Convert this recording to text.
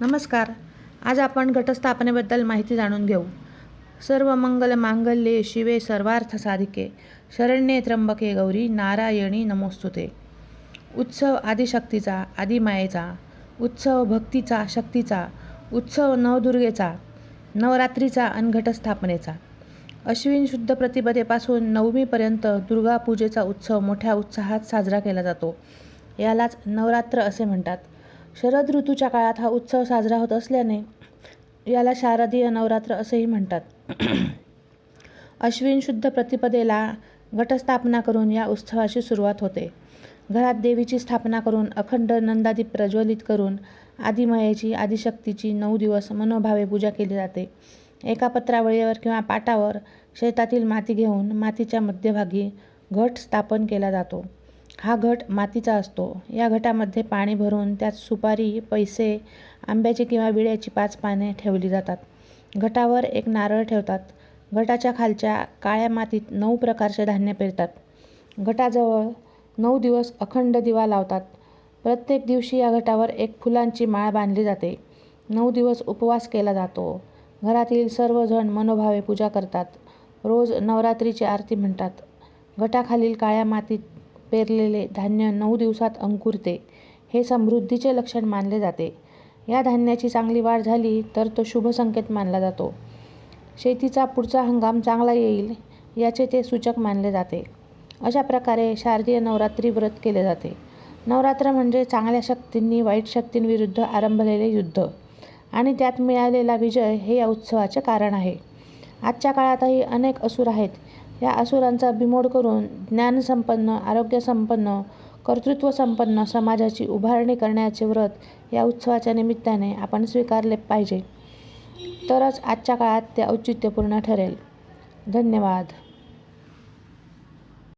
नमस्कार. आज आपण घटस्थापनेबद्दल माहिती जाणून घेऊ. सर्व मंगल मांगल्ये शिवे सर्वार्थ साधिके. शरण्ये त्र्यंबके गौरी नारायणी नमोस्तुते. उत्सव आदिशक्तीचा आदिमायेचा. उत्सव भक्तीचा शक्तीचा. उत्सव नवदुर्गेचा नवरात्रीचा आणि घटस्थापनेचा. अश्विन शुद्ध प्रतिपदेपासून नवमीपर्यंत दुर्गापूजेचा उत्सव मोठ्या उत्साहात साजरा केला जातो. यालाच नवरात्र असे म्हणतात. शरद ऋतूच्या काळात हा उत्सव साजरा होत असल्याने याला शारदीय नवरात्र असेही म्हणतात. अश्विन शुद्ध प्रतिपदेला घटस्थापना करून या उत्सवाची सुरुवात होते. घरात देवीची स्थापना करून अखंड नंदादीप प्रज्वलित करून आदिमयेची आदिशक्तीची नऊ दिवस मनोभावे पूजा केली जाते. एका पत्रावळीवर किंवा पाटावर शेतातील माती घेऊन मातीच्या मध्यभागी घट स्थापन केला जातो. हा घट मातीचा असतो. या घटामध्ये पाणी भरून त्यात सुपारी पैसे आंब्याची किंवा विड्याची पाच पाने ठेवली जातात. घटावर एक नारळ ठेवतात. घटाच्या खालच्या काळ्या मातीत नऊ प्रकारचे धान्य पेरतात. घटाजवळ नऊ दिवस अखंड दिवा लावतात. प्रत्येक दिवशी या घटावर एक फुलांची माळ बांधली जाते. नऊ दिवस उपवास केला जातो. घरातील सर्वजण मनोभावे पूजा करतात. रोज नवरात्रीची आरती म्हणतात. घटाखालील काळ्या मातीत पेरलेले धान्य नऊ दिवसात अंकुरते. हे समृद्धीचे लक्षण मानले जाते. या धान्याची चांगली वाढ झाली तर तो शुभ संकेत मानला जातो. शेतीचा पुढचा हंगाम चांगला येईल याचे ते सूचक मानले जाते. अशा प्रकारे शारदीय नवरात्री व्रत केले जाते. नवरात्र म्हणजे चांगल्या शक्तींनी वाईट शक्तींविरुद्ध आरंभलेले युद्ध आणि त्यात मिळालेला विजय हे या उत्सवाचे कारण आहे. आजच्या काळातही अनेक असुर आहेत या असुरांचा बिमोड करून ज्ञानसंपन्न आरोग्यसंपन्न कर्तृत्वसंपन्न समाजाची उभारणी करण्याचे व्रत या उत्सवाच्या निमित्ताने आपण स्वीकारले पाहिजे. तरच आजच्या काळात ते औचित्यपूर्ण ठरेल. धन्यवाद.